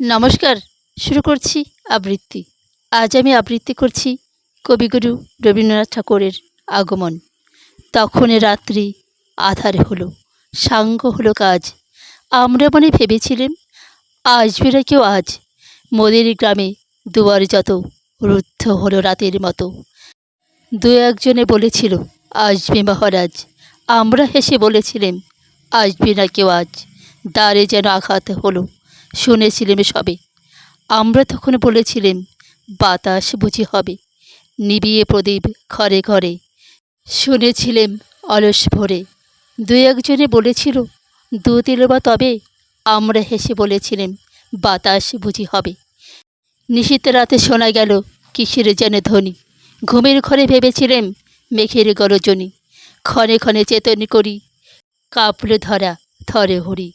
নমস্কার, শুরু করছি আবৃত্তি। আজ আমি আবৃত্তি করছি কবিগুরু রবীন্দ্রনাথ ঠাকুরের আগমন। তখনই রাত্রি আধার হলো, সাঙ্গ হলো কাজ। আমরা মনে ভেবেছিলেম আসবে না কেউ আজ। মোদের গ্রামে দুয়ার যত, রুদ্ধ হলো রাতের মতো। দু একজনে বলেছিল, আসবে মহারাজ। আমরা হেসে বলেছিলেম, আসবে না কেউ আজ। দ্বারে যেন আঘাত হলো শুনেছিলেম সবে। আমরা তখন বলেছিলেম, বাতাস বুঝি হবে। নিবিয়ে প্রদীপ ঘরে ঘরে। শুনেছিলেম অলস ভরে। দু একজনে বলেছিল, দু বা তবে? আমরা হেসে বলেছিলেম, বাতাস বুঝি হবে। নিশীত রাতে শোনা গেল, কিসের যেন ধ্বনি। ঘুমের ঘরে ভেবেছিলেন মেঘের গরজনী। ক্ষণে ক্ষণে চেতনি করি কাপড় ধরা থরে হরি।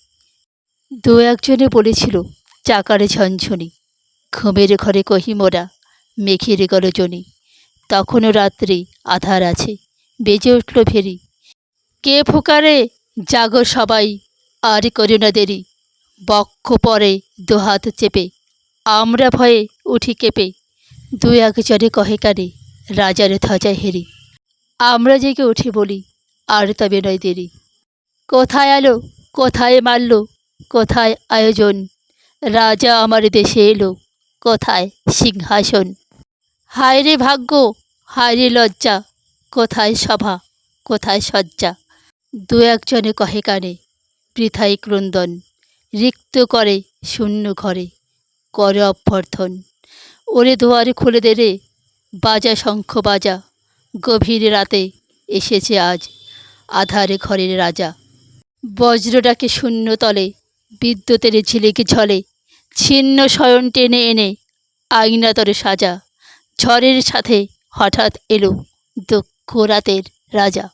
দু একজনে বলেছিল, চাকার ঝনঝনি, ঘুমের ঘরে কহি মোরা মেঘের গরজনী। তখনও রাত্রি আধার আছে, বেজে উঠল ভেরি কে ফুকারে? জাগো সবাই, আর করো না দেরি। বক্ষ পরে দুহাত চেপে, আমরা ভয়ে উঠি কেঁপে। দু একজনে কহে কানে, রাজার ধ্বজা হেরি। আমরা জেগে উঠি বলি, আর তবে নয় দেরি। কোথায় এলো? কোথায় মারল? কোথায় আয়োজন? রাজা আমার দেশে এলো। কোথায় সিংহাসন? হায় রে ভাগ্য, হায় রে লজ্জা। কোথায় সভা, কোথায় সজ্জা দু একজনে কহে কানে, বৃথাই ক্রন্দন। রিক্ত করে শূন্য ঘরে, করে অভ্যর্থন। ওরে দুয়ারে খুলে দে রে, বাজা শঙ্খ বাজা। গভীর রাতে এসেছে আজ আধারে ঘরের রাজা। বজ্র ডাকে শূন্য তলে বিদ্যুতের ঝিলিকি ঝলে ছিন্ন শয়ন টেনে এনে আইনাতরে সাজা। ঝড়ের সাথে হঠাৎ এলো দক্ষ রাতের রাজা।